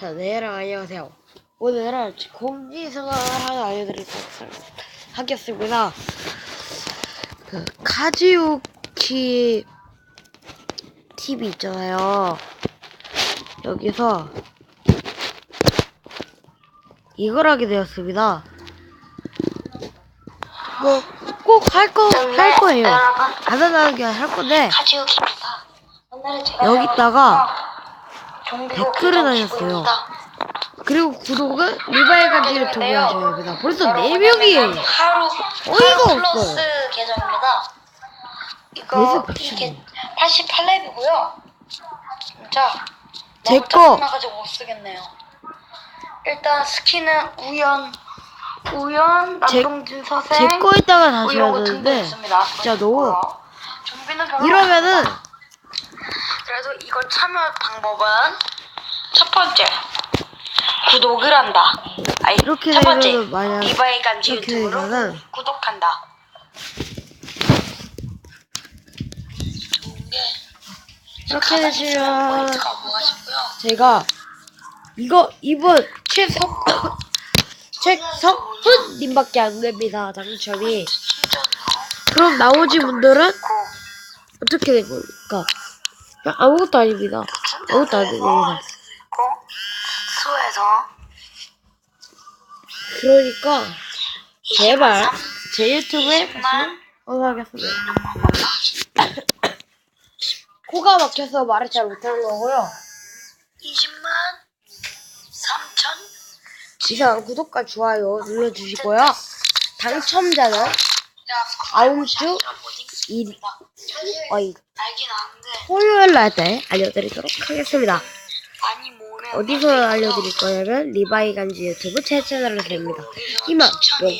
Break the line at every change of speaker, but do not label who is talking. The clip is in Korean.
자, 네, 여러분 안녕하세요. 오늘은 공지생활 하나 알려드리도록 하겠습니다. 그 카지오키 TV 있잖아요. 여기서 이걸 하게 되었습니다. 뭐 꼭 할 거 할 거예요. 간단하게 할 건데
가지우기입니다. 오늘은 제가
여기다가
좀비로
댓글을 달렸어요. 그리고 구독은 리바이가 유튜브 하셔야 됩니다. 벌써 4명이에요.
하루
어이가 없어.
플러스 계정입니다. 이거 이게 88렙이고요. 진짜
제
너무
거.
짜증나가지고 못 쓰겠네요. 일단 스킨은 우연 우연
제-
남동진 서생
제 거에다가
뭐
다시 해야
거
되는데. 진짜 너무
별로
이러면은
그래서 이걸 참여 방법은 첫 번째 구독을 한다. 아니,
이렇게
첫 번째
되면은 만약
간지
이렇게
유튜브로
되면은
구독한다.
이렇게 되시면
포인트가 뭐가 싶고요.
제가 이거 이번 최석 최석훈 님밖에 안 됩니다 당첨이 그럼 나머지 분들은 어떻게 된 겁니까? 아무것도 아닙니다. 아무것도 안 됩니다.
수에서
그러니까 제발 제 유튜브에
20만
어서 하겠습니다. 코가 막혀서 말을 잘 못하는 거고요.
20만 3천
이상 구독과 좋아요 눌러주시고요. 당첨자는 아홉 주 일, 어이,
알긴 아는데
토요일 날때 알려드리도록 하겠습니다.
모으면
어디서 알려드릴 거냐면 리바이 간지 유튜브 제 채널에서 됩니다. 이만 뿅.